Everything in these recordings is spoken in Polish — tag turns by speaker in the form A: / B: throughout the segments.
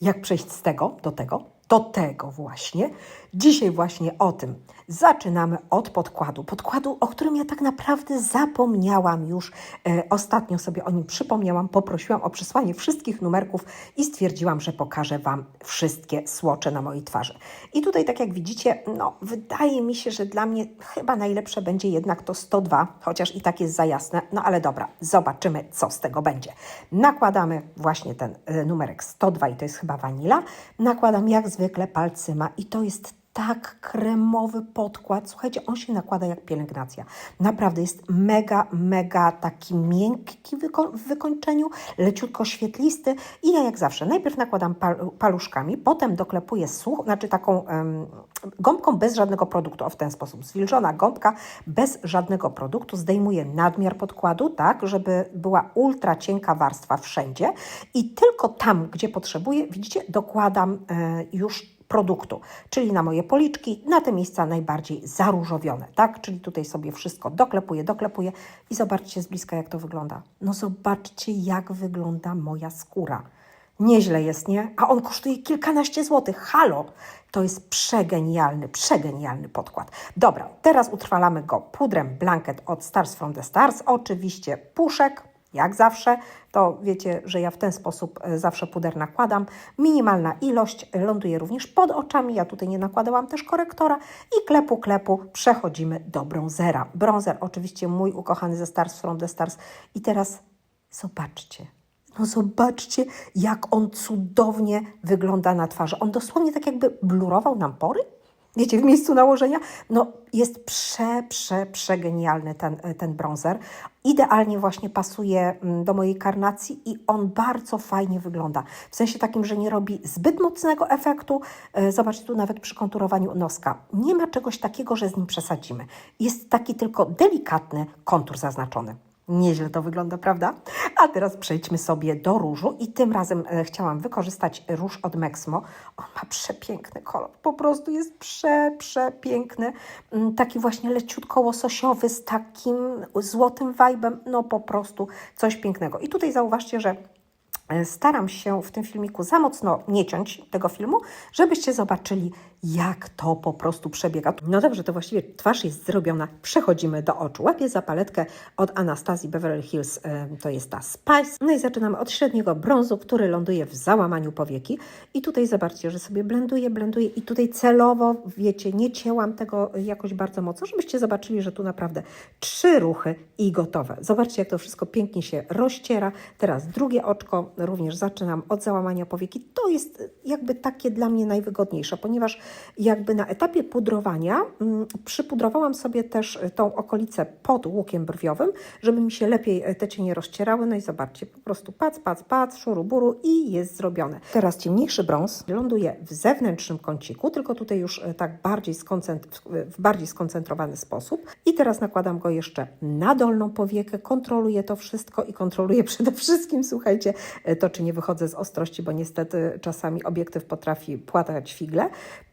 A: Jak przejść z tego do tego? Do tego właśnie. Dzisiaj właśnie o tym. Zaczynamy od podkładu. Podkładu, o którym ja tak naprawdę zapomniałam już. E, ostatnio sobie o nim przypomniałam, poprosiłam o przysłanie wszystkich numerków i stwierdziłam, że pokażę Wam wszystkie słocze na mojej twarzy. I tutaj, tak jak widzicie, no, wydaje mi się, że dla mnie chyba najlepsze będzie jednak to 102, chociaż i tak jest za jasne. No ale dobra, zobaczymy, co z tego będzie. Nakładamy właśnie ten e, numerek 102 i to jest chyba wanila. Nakładam jak zwykle palcyma i to jest tak kremowy podkład. Słuchajcie, on się nakłada jak pielęgnacja. Naprawdę jest mega, mega taki miękki w wykończeniu, leciutko świetlisty i ja jak zawsze najpierw nakładam pal- paluszkami, potem doklepuję such, znaczy taką em, gąbką bez żadnego produktu, o w ten sposób, zwilżona gąbka bez żadnego produktu, zdejmuję nadmiar podkładu, tak, żeby była ultra cienka warstwa wszędzie i tylko tam, gdzie potrzebuję, widzicie, dokładam e, już produktu, czyli na moje policzki, na te miejsca najbardziej zaróżowione, tak? Czyli tutaj sobie wszystko doklepuję, doklepuję i zobaczcie z bliska, jak to wygląda. No zobaczcie, jak wygląda moja skóra. Nieźle jest, nie? A on kosztuje kilkanaście złotych. Halo! To jest przegenialny, przegenialny podkład. Dobra, teraz utrwalamy go pudrem Blanket od Stars from the Stars. Oczywiście puszek, jak zawsze, to wiecie, że ja w ten sposób e, zawsze puder nakładam. Minimalna ilość ląduje również pod oczami. Ja tutaj nie nakładałam też korektora i klepu, klepu przechodzimy do bronzera. Bronzer oczywiście mój ukochany ze Stars from the Stars. I teraz zobaczcie. No zobaczcie, jak on cudownie wygląda na twarzy. On dosłownie tak jakby blurował nam pory. Wiecie, w miejscu nałożenia, no jest prze, prze, przegenialny ten, ten bronzer. Idealnie właśnie pasuje mm, do mojej karnacji i on bardzo fajnie wygląda. W sensie takim, że nie robi zbyt mocnego efektu. E, Zobaczcie tu nawet przy konturowaniu noska. Nie ma czegoś takiego, że z nim przesadzimy. Jest taki tylko delikatny kontur zaznaczony. Nieźle to wygląda, prawda? A teraz przejdźmy sobie do różu i tym razem e, chciałam wykorzystać róż od Mexmo. On ma przepiękny kolor, po prostu jest prze, przepiękny. Mm, Taki właśnie leciutko łososiowy z takim złotym wajbem, no po prostu coś pięknego. I tutaj zauważcie, że staram się w tym filmiku za mocno nie ciąć tego filmu, żebyście zobaczyli, jak to po prostu przebiega. No dobrze, to właściwie twarz jest zrobiona. Przechodzimy do oczu. Łapię za paletkę od Anastazji Beverly Hills, e, to jest ta Spice. No i zaczynamy od średniego brązu, który ląduje w załamaniu powieki. I tutaj zobaczcie, że sobie blenduję, blenduję i tutaj celowo, wiecie, nie cięłam tego jakoś bardzo mocno, żebyście zobaczyli, że tu naprawdę trzy ruchy i gotowe. Zobaczcie, jak to wszystko pięknie się rozciera. Teraz drugie oczko, również zaczynam od załamania powieki. To jest jakby takie dla mnie najwygodniejsze, ponieważ jakby na etapie pudrowania mm, przypudrowałam sobie też tą okolicę pod łukiem brwiowym, żeby mi się lepiej e, te cienie rozcierały. No i zobaczcie, po prostu pac, pac, pac, szuru, buru i jest zrobione. Teraz ciemniejszy brąz ląduje w zewnętrznym kąciku, tylko tutaj już tak bardziej w bardziej skoncentrowany sposób. I teraz nakładam go jeszcze na dolną powiekę, kontroluję to wszystko i kontroluję przede wszystkim, słuchajcie, to czy nie wychodzę z ostrości, bo niestety czasami obiektyw potrafi płatać figle.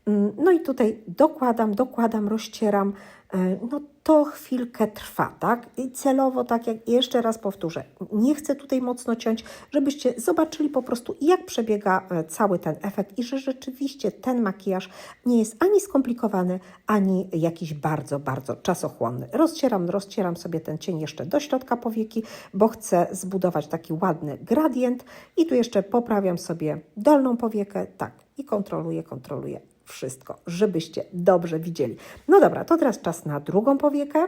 A: Mm, No i tutaj dokładam, dokładam, rozcieram. E, No to chwilkę trwa, tak? I celowo, tak jak jeszcze raz powtórzę, nie chcę tutaj mocno ciąć, żebyście zobaczyli po prostu, jak przebiega e, cały ten efekt i że rzeczywiście ten makijaż nie jest ani skomplikowany, ani jakiś bardzo, bardzo czasochłonny. Rozcieram, rozcieram sobie ten cień jeszcze do środka powieki, bo chcę zbudować taki ładny gradient i tu jeszcze poprawiam sobie dolną powiekę, tak, i kontroluję, kontroluję wszystko, żebyście dobrze widzieli. No dobra, to teraz czas na drugą powiekę.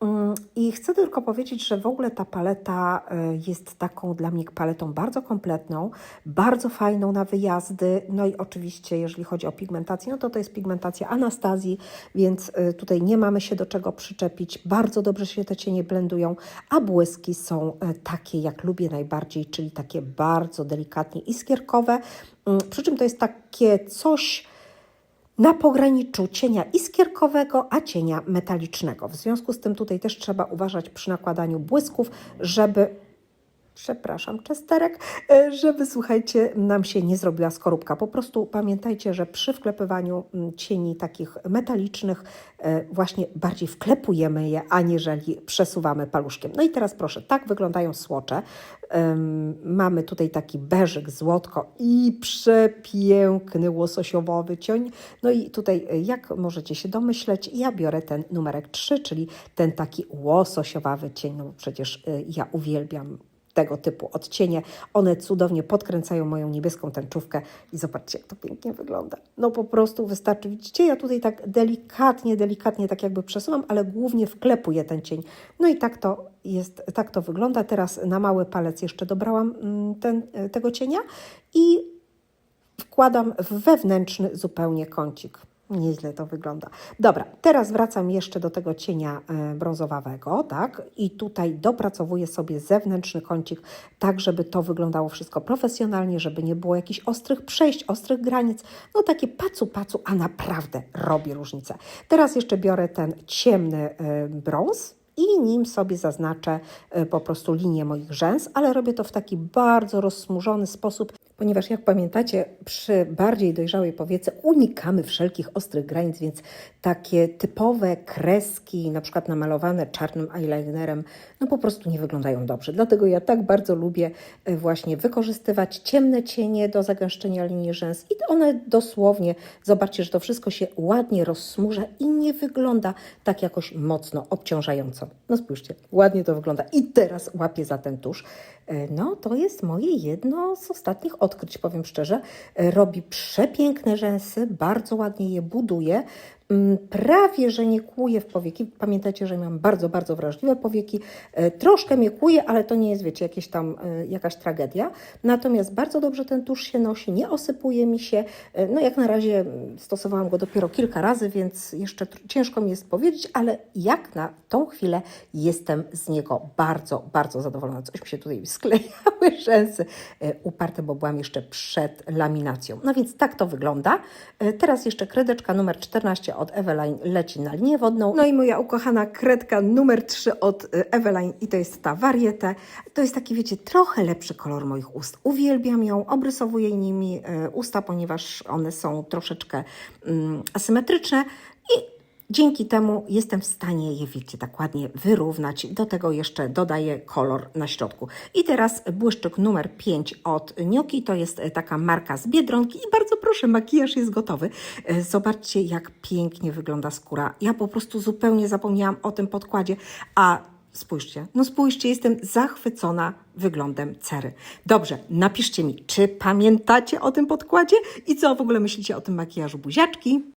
A: Mm, I chcę tylko powiedzieć, że w ogóle ta paleta y, jest taką dla mnie paletą bardzo kompletną, bardzo fajną na wyjazdy. No i oczywiście, jeżeli chodzi o pigmentację, no to to jest pigmentacja Anastazji, więc y, tutaj nie mamy się do czego przyczepić. Bardzo dobrze się te cienie blendują, a błyski są y, takie, jak lubię najbardziej, czyli takie bardzo delikatnie iskierkowe. Mm, Przy czym to jest takie coś na pograniczu cienia iskierkowego, a cienia metalicznego. W związku z tym tutaj też trzeba uważać przy nakładaniu błysków, żeby przepraszam, czesterek, e, żeby słuchajcie, nam się nie zrobiła skorupka. Po prostu pamiętajcie, że przy wklepywaniu mm, cieni takich metalicznych e, właśnie bardziej wklepujemy je, aniżeli przesuwamy paluszkiem. No i teraz proszę, tak wyglądają słocze. Mamy tutaj taki beżyk, złotko i przepiękny łososiowy cień. No i tutaj, e, jak możecie się domyśleć, ja biorę ten numerek 3, czyli ten taki łososiowawy cień. No bo przecież ja uwielbiam tego typu odcienie. One cudownie podkręcają moją niebieską tęczówkę i zobaczcie, jak to pięknie wygląda. No po prostu wystarczy, widzicie, ja tutaj tak delikatnie, delikatnie tak jakby przesuwam, ale głównie wklepuję ten cień. No i tak to jest, tak to wygląda. Teraz na mały palec jeszcze dobrałam mm, ten, tego cienia i wkładam w wewnętrzny zupełnie kącik. Nieźle to wygląda. Dobra, teraz wracam jeszcze do tego cienia e, brązowawego, tak? I tutaj dopracowuję sobie zewnętrzny kącik, tak żeby to wyglądało wszystko profesjonalnie, żeby nie było jakichś ostrych przejść, ostrych granic. No takie pacu pacu, a naprawdę robi różnicę. Teraz jeszcze biorę ten ciemny e, brąz, i nim sobie zaznaczę e, po prostu linię moich rzęs, ale robię to w taki bardzo rozsmużony sposób, ponieważ jak pamiętacie, przy bardziej dojrzałej powiece unikamy wszelkich ostrych granic, więc takie typowe kreski, na przykład namalowane czarnym eyelinerem, no po prostu nie wyglądają dobrze. Dlatego ja tak bardzo lubię e, właśnie wykorzystywać ciemne cienie do zagęszczenia linii rzęs i one dosłownie, zobaczcie, że to wszystko się ładnie rozsmurza i nie wygląda tak jakoś mocno obciążająco. No spójrzcie, ładnie to wygląda. I teraz łapię za ten tusz. E, No, to jest moje jedno z ostatnich odkryć, powiem szczerze. E, Robi przepiękne rzęsy, bardzo ładnie je buduje. Mm, Prawie, że nie kłuje w powieki. Pamiętajcie, że mam bardzo, bardzo wrażliwe powieki. E, Troszkę mnie kłuje, ale to nie jest, wiecie, jakieś tam, e, jakaś tragedia. Natomiast bardzo dobrze ten tusz się nosi, nie osypuje mi się. E, No jak na razie mm, stosowałam go dopiero kilka razy, więc jeszcze ciężko mi jest powiedzieć, ale jak na tą chwilę jestem z niego bardzo, bardzo zadowolona. Coś mi się tutaj sklejały rzęsy uparte, bo byłam jeszcze przed laminacją. No więc tak to wygląda. Teraz jeszcze kredeczka numer 14 od Eveline leci na linię wodną. No i moja ukochana kredka numer 3 od e, Eveline i to jest ta warietę. To jest taki, wiecie, trochę lepszy kolor moich ust. Uwielbiam ją, obrysowuję nimi e, usta, ponieważ one są troszeczkę mm, asymetryczne i Dzięki temu jestem w stanie je, wiecie, tak ładnie wyrównać. Do tego jeszcze dodaję kolor na środku. I teraz błyszczyk numer 5 od Nioki. To jest e, taka marka z Biedronki. I bardzo proszę, makijaż jest gotowy. E, Zobaczcie, jak pięknie wygląda skóra. Ja po prostu zupełnie zapomniałam o tym podkładzie, a Spójrzcie, no spójrzcie, jestem zachwycona wyglądem cery. Dobrze, napiszcie mi, czy pamiętacie o tym podkładzie i co w ogóle myślicie o tym makijażu buziaczki?